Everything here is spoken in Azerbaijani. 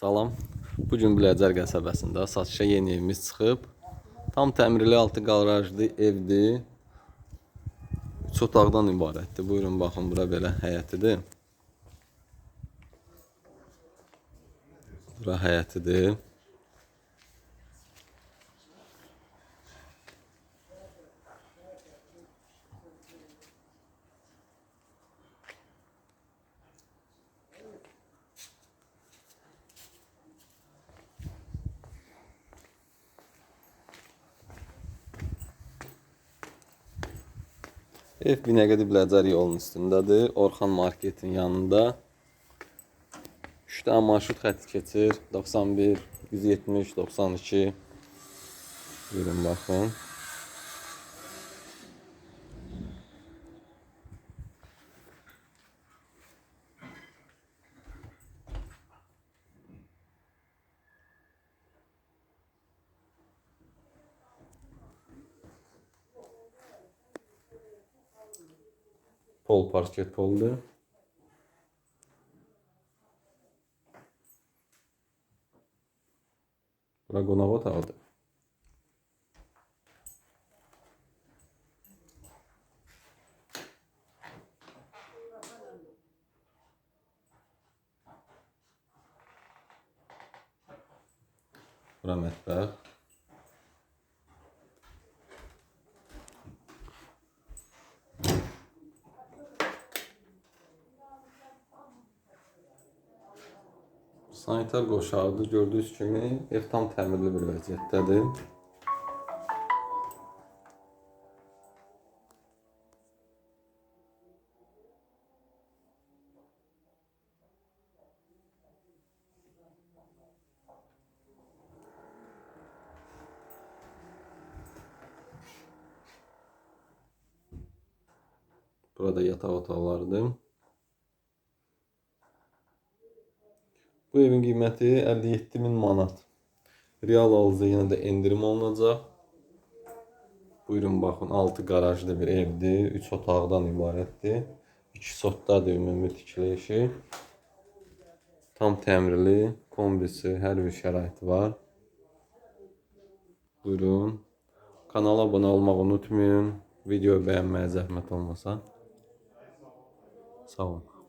Salam. Bu gün Biləcər qəsəbəsində satışa yeni evimiz çıxıb. Tam təmirli altı qarajlı evdir. Üç otaqdan ibarətdir. Buyurun baxın, bura belə həyətidir. Bura həyətidir. Ev Binəqədi Biləcər yolunun üstündədir. Orxan Marketin yanında. 3 dənə marşrut xətti keçir. 91, 170, 92. Buyurun baxın. Pol parket poldur. Bura qonaq otağıdır. Bura mətbəx. Sanitar qoşağıdır. Gördüyünüz kimi ev tam təmirli bir vəziyyətdədir. Burada yataq otaqlarıdır. Bu evin qiyməti 57 min manat. Real alıcı yenə də endirim olunacaq. Buyurun baxın, 6 qarajlı bir evdir. 3 otaqdan ibarətdir. 2 sotdadır ümumi tikilişi. Tam təmirli, kombisi, hər bir şəraiti var. Buyurun. Kanala abunə olmağı unutmayın. Videoyu bəyənməyə zəhmət olmasa. Sağ olun.